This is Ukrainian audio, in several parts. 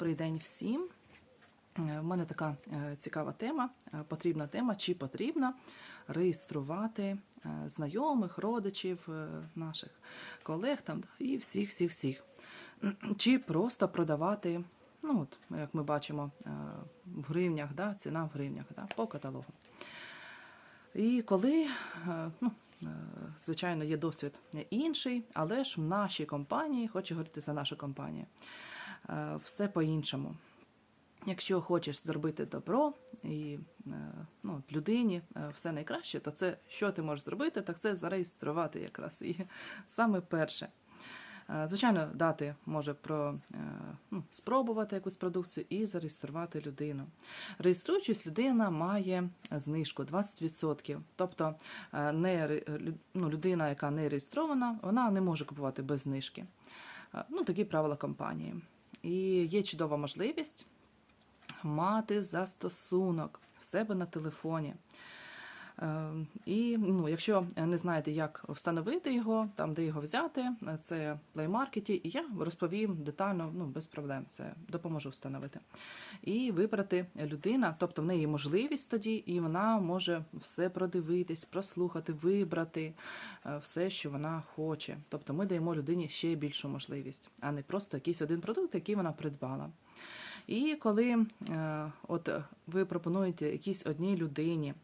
Добрий день всім. Е, В мене така е, цікава тема, е, потрібна тема, чи потрібно реєструвати е, знайомих, родичів, е, наших колег там і всіх, всіх, всіх. Чи просто продавати, ну от, як ми бачимо, е, в гривнях, да, ціна в гривнях да, по каталогу. І коли, е, ну, е, звичайно, є досвід інший, але ж в нашій компанії, хочу говорити за нашу компанію, е, все по-іншому. Якщо хочеш зробити добро і е, ну, людині е, все найкраще, то це що ти можеш зробити, так це зареєструвати якраз і саме перше. Е, Звичайно, дати може про е, ну, спробувати якусь продукцію і зареєструвати людину. Реєструючись, людина має знижку 20%. Тобто е, не, ну, людина, яка не реєстрована, вона не може купувати без знижки. Е, Ну, такі правила компанії. І є чудова можливість мати застосунок в себе на телефоні. Е, І ну, якщо не знаєте, як встановити його, там де його взяти, це Play Market, і я розповім детально, ну без проблем, це допоможу встановити. І вибрати людина, тобто в неї можливість тоді, і вона може все продивитись, прослухати, вибрати е, все, що вона хоче. Тобто ми даємо людині ще більшу можливість, а не просто якийсь один продукт, який вона придбала. І коли е, от ви пропонуєте якійсь одній людині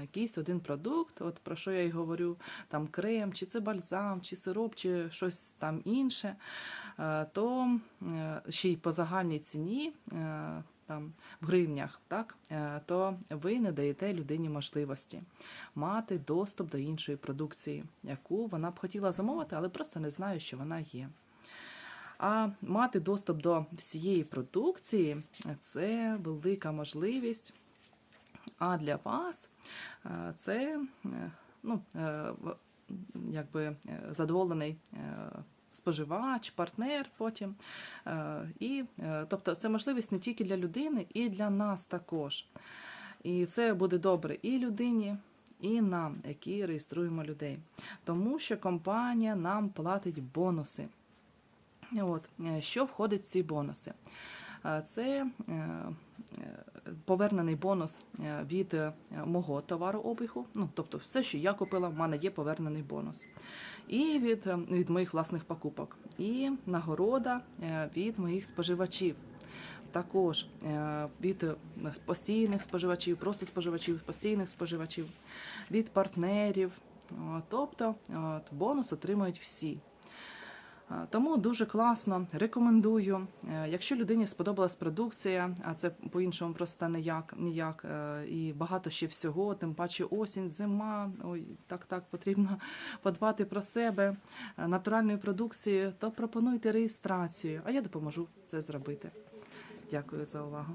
якийсь один продукт, от про що я й говорю, там крем, чи це бальзам, чи сироп, чи щось там інше, е, то е, ще й по загальній ціні. е, Там в гривнях, так е, то ви не даєте людині можливості мати доступ до іншої продукції, яку вона б хотіла замовити, але просто не знає, що вона є. А мати доступ до всієї продукції це велика можливість. А для вас е, це е, ну, е, якби задоволений споживач, партнер потім. І, тобто це можливість не тільки для людини, і для нас також. І це буде добре і людині, і нам, які реєструємо людей. Тому що компанія нам платить бонуси. От, що входить в ці бонуси? Це е, е, повернений бонус е, від мого товарообігу. Ну, тобто, все, що я купила, в мене є повернений бонус. І від, від моїх власних покупок. І нагорода від моїх споживачів. Також від постійних споживачів, просто споживачів, постійних споживачів, від партнерів. Тобто бонус отримують всі. Е, Тому дуже класно, рекомендую. Е, Якщо людині сподобалась продукція, а це по-іншому просто ніяк, ніяк е, і багато ще всього, тим паче осінь, зима, ой, так, так, потрібно подбати про себе натуральної продукції, то пропонуйте реєстрацію, а я допоможу це зробити. Дякую за увагу.